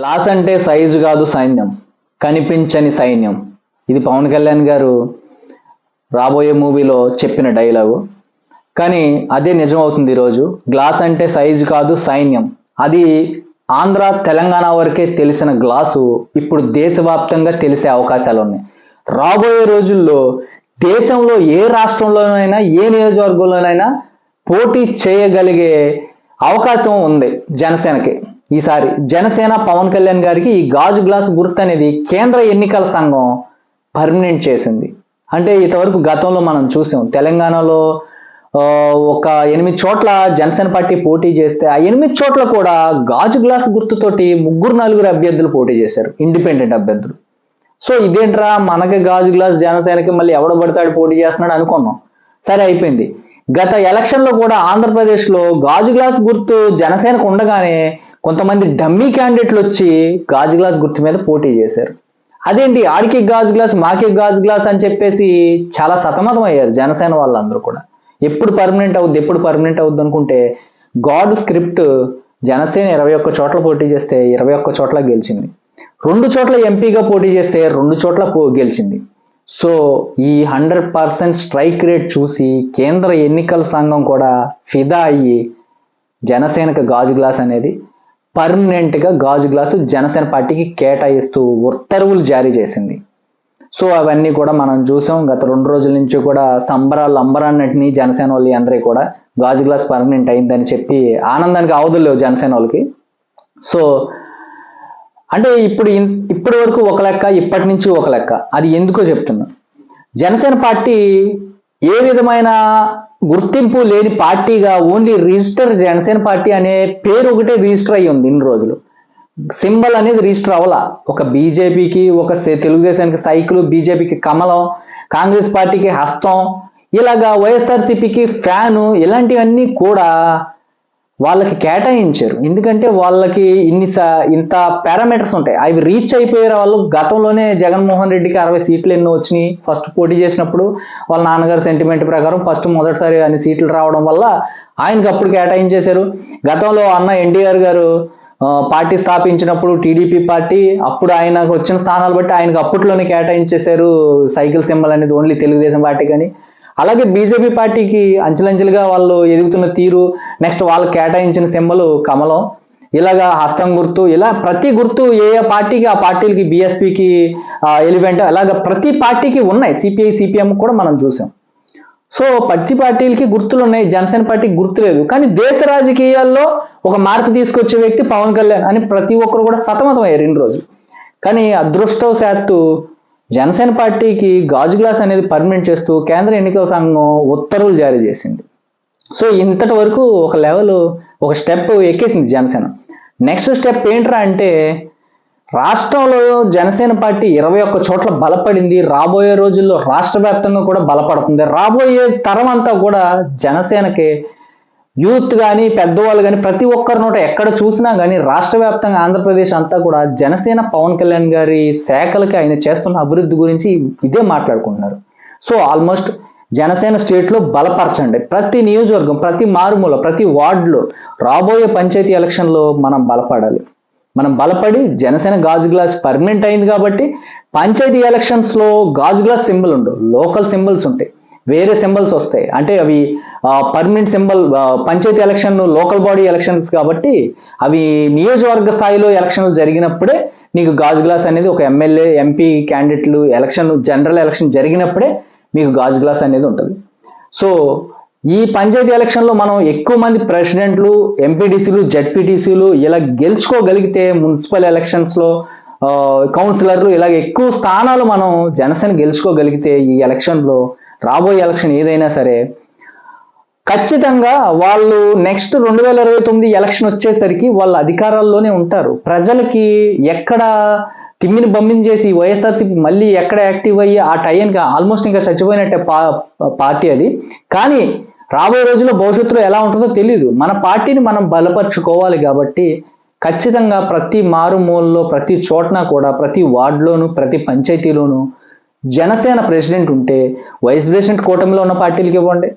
Glass అంటే size కాదు సైన్యం. కనిపించని సైన్యం. ఇది పవన్ కళ్యాణ్ గారు రాబోయే మూవీలో చెప్పిన డైలాగు. కానీ అదే నిజం అవుతుంది ఈరోజు. గ్లాస్ అంటే సైజు కాదు సైన్యం. అది ఆంధ్ర తెలంగాణ వరకే తెలిసిన గ్లాసు. ఇప్పుడు దేశవ్యాప్తంగా తెలిసే అవకాశాలు ఉన్నాయి. రాబోయే రోజుల్లో దేశంలో ఏ రాష్ట్రంలోనైనా ఏ నియోజకవర్గంలోనైనా పోటీ చేయగలిగే అవకాశం ఉంది జనసేనకి. ఈసారి జనసేన పవన్ కళ్యాణ్ గారికి ఈ గాజు గ్లాస్ గుర్తు అనేది కేంద్ర ఎన్నికల సంఘం పర్మనెంట్ చేసింది. అంటే ఇంతవరకు గతంలో మనం చూసాం. తెలంగాణలో ఒక ఎనిమిది చోట్ల జనసేన పార్టీ పోటీ చేస్తే ఆ ఎనిమిది చోట్ల కూడా గాజు గ్లాస్ గుర్తుతోటి ముగ్గురు నలుగురు అభ్యర్థులు పోటీ చేశారు. ఇండిపెండెంట్ అభ్యర్థులు. సో ఇదేంట్రా మనకి గాజు గ్లాస్ జనసేనకి మళ్ళీ ఎవడ పడతాడు పోటీ చేస్తున్నాడు అనుకున్నాం. సరే అయిపోయింది. గత ఎలక్షన్లో కూడా ఆంధ్రప్రదేశ్లో గాజు గ్లాస్ గుర్తు జనసేనకు ఉండగానే కొంతమంది డమ్మీ క్యాండిడేట్లు వచ్చి గాజు గ్లాస్ గుర్తు మీద పోటీ చేశారు. అదేంటి ఆడికి గాజు గ్లాస్ మాకి గాజు గ్లాస్ అని చెప్పేసి చాలా సతమతం అయ్యారు జనసేన వాళ్ళందరూ కూడా. ఎప్పుడు పర్మనెంట్ అవుద్ది ఎప్పుడు పర్మనెంట్ అవుద్ది అనుకుంటే గాడ్ స్క్రిప్ట్ జనసేన ఇరవై ఒక్క చోట్ల పోటీ చేస్తే ఇరవై ఒక్క చోట్ల గెలిచింది. రెండు చోట్ల ఎంపీగా పోటీ చేస్తే రెండు చోట్ల పో గెలిచింది. సో ఈ హండ్రెడ్ పర్సెంట్ స్ట్రైక్ రేట్ చూసి కేంద్ర ఎన్నికల సంఘం కూడా ఫిదా అయ్యి జనసేనకు గాజు గ్లాస్ అనేది పర్మనెంట్గా గాజు గ్లాసు జనసేన పార్టీకి కేటాయిస్తూ ఉత్తర్వులు జారీ చేసింది. సో అవన్నీ కూడా మనం చూసాం. గత రెండు రోజుల నుంచి కూడా సంబరాలు అంబరాన్నింటినీ జనసేన వాళ్ళు అందరూ కూడా గాజు గ్లాస్ పర్మనెంట్ అయిందని చెప్పి ఆనందానికి అవధులు లేవు జనసేన వాళ్ళకి. సో అంటే ఇప్పుడు ఇప్పటి వరకు ఒక లెక్క ఇప్పటి నుంచి ఒక లెక్క. అది ఎందుకో చెప్తున్నా. జనసేన పార్టీ ఏ విధమైన గుర్తింపు లేని పార్టీగా ఓన్లీ రిజిస్టర్ జనసేన పార్టీ అనే పేరు ఒకటే రిజిస్టర్ అయ్యి ఉంది ఇన్ని రోజులు. సింబల్ అనేది రిజిస్టర్ అవ్వాల. ఒక బీజేపీకి ఒక తెలుగుదేశానికి సైకిల్ బీజేపీకి కమలం కాంగ్రెస్ పార్టీకి హస్తం ఇలాగా వైఎస్ఆర్సీపీకి ఫ్యాను ఇలాంటివన్నీ కూడా వాళ్ళకి కేటాయించారు. ఎందుకంటే వాళ్ళకి ఇన్ని స- ఇంత పారామీటర్స్ ఉంటాయి. అవి రీచ్ అయిపోయారు వాళ్ళు గతంలోనే జగన్మోహన్ రెడ్డికి అరవై సీట్లు ఎన్నో వచ్చినాయి. ఫస్ట్ పోటీ చేసినప్పుడు వాళ్ళ నాన్నగారి సెంటిమెంట్ ప్రకారం ఫస్ట్ మొదటిసారి అన్ని సీట్లు రావడం వల్ల ఆయనకి అప్పుడు కేటాయించేశారు. గతంలో అన్న ఎన్టీఆర్ గారు పార్టీ స్థాపించినప్పుడు టీడీపీ పార్టీ అప్పుడు ఆయనకు వచ్చిన స్థానాలు బట్టి ఆయనకు అప్పట్లోనే కేటాయించేశారు. సైకిల్ సింబల్ అనేది ఓన్లీ తెలుగుదేశం పార్టీ కానీ అలాగే బీజేపీ పార్టీకి అంచెలంచెలుగా వాళ్ళు ఎదుగుతున్న తీరు నెక్స్ట్ వాళ్ళు కేటాయించిన సింబలు కమలం. ఇలాగా హస్తం గుర్తు ఇలా ప్రతి గుర్తు ఏ ఏ పార్టీకి ఆ పార్టీలకి బీఎస్పీకి ఎలివెంట్ అలాగ ప్రతి పార్టీకి ఉన్నాయి. సిపిఐ సిపిఎం కూడా మనం చూసాం. సో ప్రతి పార్టీలకి గుర్తులు ఉన్నాయి. జనసేన పార్టీకి గుర్తు లేదు. కానీ దేశ రాజకీయాల్లో ఒక మార్పు తీసుకొచ్చే వ్యక్తి పవన్ కళ్యాణ్ అని ప్రతి ఒక్కరు కూడా సతమతం అయ్యారు ఇన్ని రోజులు. కానీ అదృష్టవశాత్తు జనసేన పార్టీకి గాజు గ్లాస్ అనేది పర్మిట్ చేస్తూ కేంద్ర ఎన్నికల సంఘం ఉత్తర్వులు జారీ చేసింది. సో ఇంతటి వరకు ఒక లెవెల్ ఒక స్టెప్ ఎక్కేసింది జనసేన. నెక్స్ట్ స్టెప్ ఏంట్రా అంటే రాష్ట్రంలో జనసేన పార్టీ ఇరవై ఒక్క చోట్ల బలపడింది. రాబోయే రోజుల్లో రాష్ట్ర వ్యాప్తంగా కూడా బలపడుతుంది. రాబోయే తరం అంతా కూడా జనసేనకి యూత్ కానీ పెద్దవాళ్ళు కానీ ప్రతి ఒక్కరి నోట ఎక్కడ చూసినా కానీ రాష్ట్ర వ్యాప్తంగా ఆంధ్రప్రదేశ్ అంతా కూడా జనసేన పవన్ కళ్యాణ్ గారి శాఖలకి ఆయన చేస్తున్న అభివృద్ధి గురించి ఇదే మాట్లాడుకుంటున్నారు. సో ఆల్మోస్ట్ జనసేన స్టేట్లో బలపరచండి. ప్రతి నియోజకవర్గం ప్రతి మారుమూల ప్రతి వార్డులో రాబోయే పంచాయతీ ఎలక్షన్లో మనం బలపడాలి. మనం బలపడి జనసేన గాజు గ్లాస్ పర్మనెంట్ అయింది కాబట్టి పంచాయతీ ఎలక్షన్స్లో గాజు గ్లాస్ సింబల్ ఉండవు లోకల్ సింబల్స్ ఉంటాయి. వేరే సింబల్స్ వస్తాయి. అంటే అవి permanent symbol panchayati election local body elections కాబట్టి అవి నియోజకవర్గ స్థాయిలో ఎలక్షన్లు జరిగినప్పుడే నీకు గాజు గ్లాస్ అనేది ఒక ఎమ్మెల్యే ఎంపీ క్యాండిడేట్లు ఎలక్షన్ జనరల్ ఎలక్షన్ జరిగినప్పుడే మీకు గాజు గ్లాస్ అనేది ఉంటుంది. సో ఈ పంచాయతీ ఎలక్షన్లో మనం ఎక్కువ మంది ప్రెసిడెంట్లు ఎంపీటీసీలు జడ్పీటీసీలు ఇలా గెలుచుకోగలిగితే మున్సిపల్ ఎలక్షన్స్లో కౌన్సిలర్లు ఇలా ఎక్కువ స్థానాలు మనం జనసేన గెలుచుకోగలిగితే ఈ ఎలక్షన్లో రాబోయే ఎలక్షన్ ఏదైనా సరే ఖచ్చితంగా వాళ్ళు నెక్స్ట్ రెండు వేల ఇరవై తొమ్మిది ఎలక్షన్ వచ్చేసరికి వాళ్ళ అధికారాల్లోనే ఉంటారు. ప్రజలకి ఎక్కడ తిమ్మిని బమ్మిని చేసి వైఎస్ఆర్సీపీ మళ్ళీ ఎక్కడ యాక్టివ్ అయ్యి ఆ టైంకి ఆల్మోస్ట్ ఇంకా చచ్చిపోయినట్టే పా పార్టీ అది. కానీ రాబోయే రోజుల్లో భవిష్యత్తులో ఎలా ఉంటుందో తెలియదు మన పార్టీని మనం బలపరుచుకోవాలి కాబట్టి ఖచ్చితంగా ప్రతి మారుమూలలో ప్రతి చోటన కూడా ప్రతి వార్డులోను ప్రతి పంచాయతీలోను జనసేన ప్రెసిడెంట్ ఉంటే వైస్ ప్రెసిడెంట్ కూటమిలో ఉన్న పార్టీలకి ఇవ్వండి.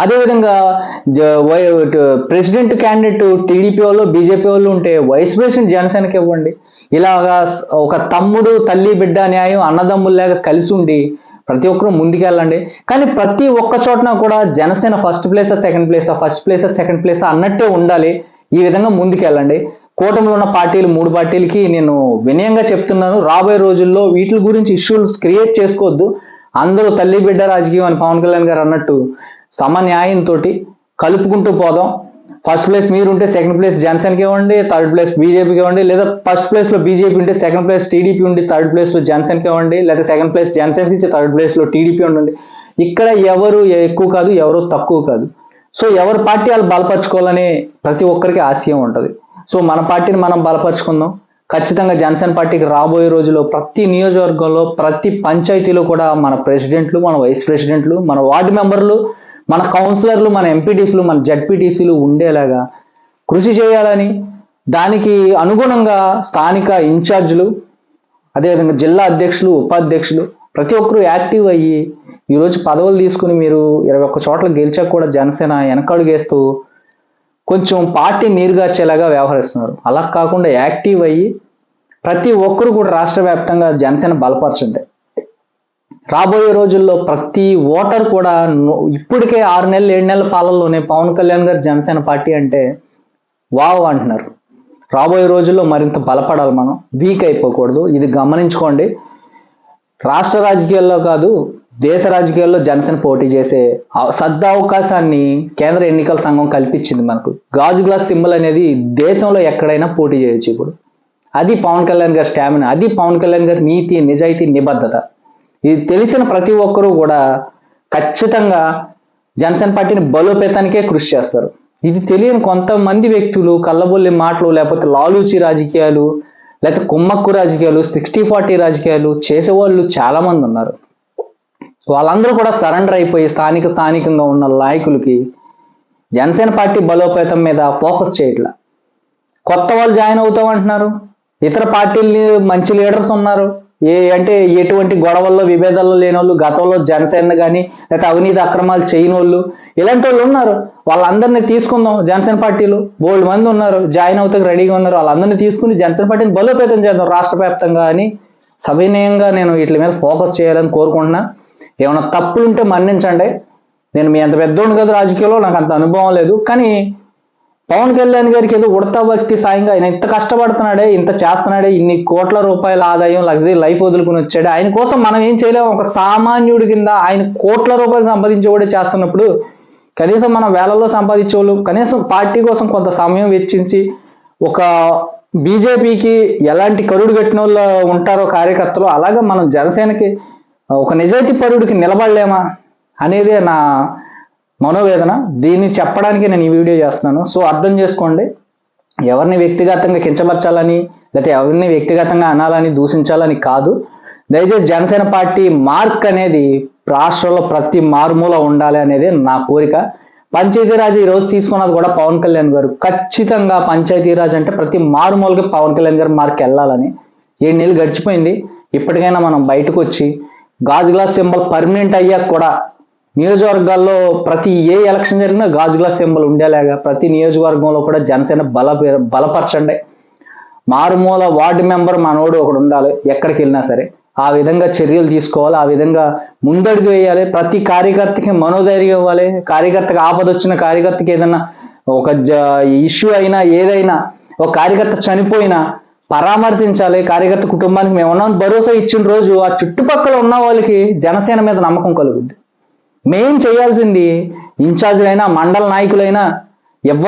అదేవిధంగా జ- ప్రెసిడెంట్ క్యాండిడేట్ టీడీపీ వాళ్ళు బీజేపీ వాళ్ళు ఉంటే వైస్ ప్రెసిడెంట్ జనసేనకి ఇవ్వండి. ఇలాగా ఒక తమ్ముడు తల్లి బిడ్డ న్యాయం అన్నదమ్ముల్లాగా కలిసి ఉండి ప్రతి ఒక్కరూ ముందుకెళ్ళండి. కానీ ప్రతి ఒక్క చోటన కూడా జనసేన ఫస్ట్ ప్లేసా సెకండ్ ప్లేసా ఫస్ట్ ప్లేసా సెకండ్ ప్లేసా అన్నట్టే ఉండాలి. ఈ విధంగా ముందుకెళ్ళండి. కూటమిలో ఉన్న పార్టీలు మూడు పార్టీలకి నేను వినయంగా చెప్తున్నాను. రాబోయే రోజుల్లో వీటి గురించి ఇష్యూస్ క్రియేట్ చేసుకోవద్దు. అందరూ తల్లి బిడ్డ రాజకీయం అని పవన్ కళ్యాణ్ గారు అన్నట్టు సమన్యాయంతో కలుపుకుంటూ పోదాం. ఫస్ట్ ప్లేస్ మీరు ఉంటే సెకండ్ ప్లేస్ జనసేనకి ఇవ్వండి థర్డ్ ప్లేస్ బీజేపీకి ఇవ్వండి లేదా ఫస్ట్ ప్లేస్లో బీజేపీ ఉంటే సెకండ్ ప్లేస్ టీడీపీ ఉండి థర్డ్ ప్లేస్లో లో ఇవ్వండి లేదా సెకండ్ ప్లేస్ జన్సన్ ఇచ్చి థర్డ్ ప్లేస్లో టీడీపీ ఉండండి ఇక్కడ ఎవరు ఎక్కువ కాదు ఎవరు తక్కువ కాదు. సో ఎవరి పార్టీ వాళ్ళు బలపరచుకోవాలని ప్రతి ఒక్కరికి ఆశయం ఉంటుంది. సో మన పార్టీని మనం బలపరచుకుందాం. ఖచ్చితంగా జనసేన పార్టీకి రాబోయే రోజుల్లో ప్రతి నియోజకవర్గంలో ప్రతి పంచాయతీలో కూడా మన ప్రెసిడెంట్లు మన వైస్ ప్రెసిడెంట్లు మన వార్డు మెంబర్లు మన కౌన్సిలర్లు మన ఎంపీటీసీలు మన జడ్పీటీసీలు ఉండేలాగా కృషి చేయాలని దానికి అనుగుణంగా స్థానిక ఇన్ఛార్జీలు అదేవిధంగా జిల్లా అధ్యక్షులు ఉపాధ్యక్షులు ప్రతి ఒక్కరూ యాక్టివ్ అయ్యి ఈరోజు పదవులు తీసుకుని మీరు ఇరవై ఒక్క చోట్ల గెలిచాక కూడా జనసేన వెనకడుగేస్తూ కొంచెం పార్టీ నీరుగార్చేలాగా వ్యవహరిస్తున్నారు. అలా కాకుండా యాక్టివ్ అయ్యి ప్రతి ఒక్కరు కూడా రాష్ట్ర వ్యాప్తంగా జనసేన బలపరచండి. రాబోయే రోజుల్లో ప్రతి ఓటర్ కూడా ఇప్పటికే ఆరు నెలలు ఏడు నెలల పాలనలోనే పవన్ కళ్యాణ్ గారు జనసేన పార్టీ అంటే వావ్ అంటున్నారు. రాబోయే రోజుల్లో మరింత బలపడాలి మనం. వీక్ అయిపోకూడదు. ఇది గమనించుకోండి. రాష్ట్ర రాజకీయాల్లో కాదు దేశ రాజకీయాల్లో జనసేన పోటీ చేసే అవ- కేంద్ర ఎన్నికల సంఘం కల్పించింది మనకు. గాజు గ్లాస్ సింబల్ అనేది దేశంలో ఎక్కడైనా పోటీ చేయొచ్చు ఇప్పుడు. అది పవన్ కళ్యాణ్ గారి స్టామినా అది పవన్ కళ్యాణ్ గారి నీతి నిజాయితీ నిబద్ధత. ఇది తెలిసిన ప్రతి ఒక్కరూ కూడా ఖచ్చితంగా జనసేన పార్టీని బలోపేతానికే కృషి చేస్తారు. ఇది తెలియని కొంతమంది వ్యక్తులు కళ్ళబొల్లి మాటలు లేకపోతే లాలూచి రాజకీయాలు లేకపోతే కుమ్మక్కు రాజకీయాలు సిక్స్టీ ఫార్టీ రాజకీయాలు చేసేవాళ్ళు చాలా మంది ఉన్నారు. వాళ్ళందరూ కూడా సరెండర్ అయిపోయి స్థానిక స్థానికంగా ఉన్న నాయకులకి జనసేన పార్టీ బలోపేతం మీద ఫోకస్ చేయట్లా. కొత్త వాళ్ళు జాయిన్ అవుతామంటున్నారు. ఇతర పార్టీలు మంచి లీడర్స్ ఉన్నారు. ఏ అంటే ఎటువంటి గొడవల్లో విభేదాల్లో లేని వాళ్ళు గతంలో జనసేన కానీ లేకపోతే అవినీతి అక్రమాలు చేయని వాళ్ళు ఇలాంటి వాళ్ళు ఉన్నారు. వాళ్ళందరినీ తీసుకుందాం జనసేన పార్టీలు. బోల్డ్ మంది ఉన్నారు జాయిన్ అవుతాకి రెడీగా ఉన్నారు. వాళ్ళందరినీ తీసుకుని జనసేన పార్టీని బలోపేతం చేద్దాం రాష్ట్ర వ్యాప్తంగా అని సవినయంగా నేను వీటి మీద ఫోకస్ చేయాలని కోరుకుంటున్నా. ఏమైనా తప్పులు ఉంటే మన్నించండి. నేను మీ అంత పెద్దోడు కదా రాజకీయంలో నాకు అంత అనుభవం లేదు. కానీ పవన్ కళ్యాణ్ గారికి ఏదో ఉడతా భక్తి సాయంగా ఆయన ఇంత కష్టపడుతున్నాడే ఇంత చేస్తున్నాడే ఇన్ని కోట్ల రూపాయల ఆదాయం లగ్జరీ లైఫ్ వదులుకుని వచ్చాడు. ఆయన కోసం మనం ఏం చేయలేము ఒక సామాన్యుడి కింద ఆయన కోట్ల రూపాయలు సంపాదించేవాడే చేస్తున్నప్పుడు కనీసం మనం వేలల్లో సంపాదించేవాళ్ళు. కనీసం పార్టీ కోసం కొంత సమయం వెచ్చించి ఒక బీజేపీకి ఎలాంటి కరుడు కట్టిన వాళ్ళు ఉంటారో కార్యకర్తలు అలాగే మనం జనసేనకి ఒక నిజాయితీ పరుడికి నిలబడలేమా అనేదే నా మనోవేదన దీన్ని చెప్పడానికి నేను ఈ వీడియో చేస్తున్నాను. సో అర్థం చేసుకోండి. ఎవరిని వ్యక్తిగతంగా కించపరచాలని లేకపోతే ఎవరిని వ్యక్తిగతంగా అనాలని దూషించాలని కాదు. దయచేసి జనసేన పార్టీ మార్క్ అనేది రాష్ట్రంలో ప్రతి మారుమూల ఉండాలి అనేది నా కోరిక. పంచాయతీరాజ్ ఈ రోజు తీసుకున్నది కూడా పవన్ కళ్యాణ్ గారు. ఖచ్చితంగా పంచాయతీరాజ్ అంటే ప్రతి మారుమూలకి పవన్ కళ్యాణ్ గారు మార్క్ వెళ్ళాలని. ఏడు నెలలు గడిచిపోయింది. ఇప్పటికైనా మనం బయటకు వచ్చి గాజు గ్లాస్ సింబల్ పర్మనెంట్ అయ్యాక కూడా నియోజకవర్గాల్లో ప్రతి ఏ ఎలక్షన్ జరిగినా గాజు గ్లాస్ సింబల్ ఉండేలాగా ప్రతి నియోజకవర్గంలో కూడా జనసేన బల బలపరచండి. మారుమూల వార్డు మెంబర్ మనోడు ఒకడు ఉండాలి ఎక్కడికి వెళ్ళినా సరే. ఆ విధంగా చర్యలు తీసుకోవాలి ఆ విధంగా ముందడుగు వేయాలి. ప్రతి కార్యకర్తకి మనోధైర్యం ఇవ్వాలి. కార్యకర్తకి ఆపద వచ్చిన కార్యకర్తకి ఏదైనా ఒక ఇష్యూ అయినా ఏదైనా ఒక కార్యకర్త చనిపోయినా పరామర్శించాలి. కార్యకర్త కుటుంబానికి మేము ఉన్నాం భరోసా ఇచ్చిన రోజు ఆ చుట్టుపక్కల ఉన్న వాళ్ళకి జనసేన మీద నమ్మకం కలుగుద్ది. మెయిన్ చేయాల్సింది ఇన్ఛార్జీలైనా మండల నాయకులైనా ఎవరు